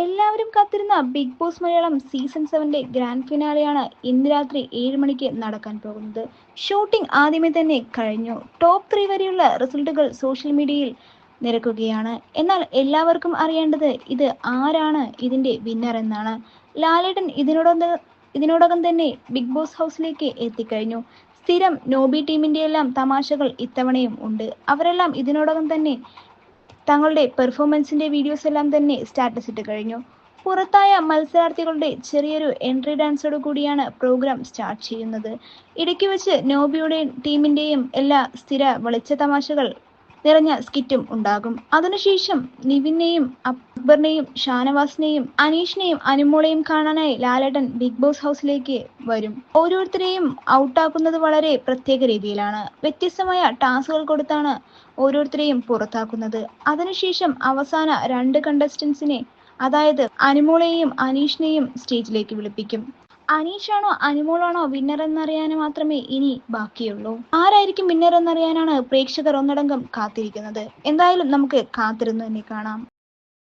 എല്ലാവരും കാത്തിരുന്ന big boss Malayalam season സെവന്റെ ഗ്രാൻഡ് ഫിനാലെയാണ് ഇന്ന് രാത്രി ഏഴ് മണിക്ക് നടക്കാൻ പോകുന്നത്. ഷൂട്ടിംഗ് ആദ്യമേ തന്നെ കഴിഞ്ഞു. ടോപ്പ് ത്രീ വരെയുള്ള റിസൾട്ടുകൾ സോഷ്യൽ മീഡിയയിൽ നിരക്കുകയാണ്. എന്നാൽ എല്ലാവർക്കും അറിയേണ്ടത് ഇത് ആരാണ് ഇതിന്റെ വിന്നർ എന്നാണ്. ലാലേട്ടൻ ഇതിനോടൊന്ന് ഇതിനോടകം തന്നെ ബിഗ് ബോസ് ഹൗസിലേക്ക് എത്തിക്കഴിഞ്ഞു. സ്ഥിരം നോബി ടീമിന്റെ എല്ലാം തമാശകൾ ഇത്തവണയും ഉണ്ട്. അവരെല്ലാം ഇതിനോടകം തന്നെ തങ്ങളുടെ പെർഫോമൻസിന്റെ വീഡിയോസ് എല്ലാം തന്നെ സ്റ്റാറ്റസ് ഇട്ട് കഴിഞ്ഞു. പുറത്തായ മത്സരാർത്ഥികളുടെ ചെറിയൊരു എൻട്രി ഡാൻസോട് കൂടിയാണ് പ്രോഗ്രാം സ്റ്റാർട്ട് ചെയ്യുന്നത്. ഇടയ്ക്ക് വെച്ച് നോബിയുടെയും ടീമിന്റെയും എല്ലാ സ്ഥിര വെളിച്ച തമാശകൾ നിറഞ്ഞ സ്കിറ്റും ഉണ്ടാകും. അതിനുശേഷം നിവിനെയും അക്ബറിനെയും ഷാനവാസിനെയും അനീഷിനെയും അനുമോളെയും കാണാനായി ലാലടൻ ബിഗ് ബോസ് ഹൗസിലേക്ക് വരും. ഓരോരുത്തരെയും ഔട്ടാക്കുന്നത് വളരെ പ്രത്യേക രീതിയിലാണ്. വ്യത്യസ്തമായ ടാസ്കുകൾ കൊടുത്താണ് ഓരോരുത്തരെയും പുറത്താക്കുന്നത്. അതിനുശേഷം അവസാന രണ്ട് കണ്ടസ്റ്റൻസിനെ അതായത് അനുമോളെയും അനീഷിനെയും സ്റ്റേജിലേക്ക് വിളിപ്പിക്കും. അനീഷാണോ അനുമോളാണോ വിന്നർ എന്നറിയാൻ മാത്രമേ ഇനി ബാക്കിയുള്ളൂ? ആരായിരിക്കും വിന്നർ എന്നറിയാനാണ് പ്രേക്ഷകർ ഒന്നടങ്കം കാത്തിരിക്കുന്നത്? എന്തായാലും നമുക്ക് കാത്തിരുന്ന് തന്നെ കാണാം.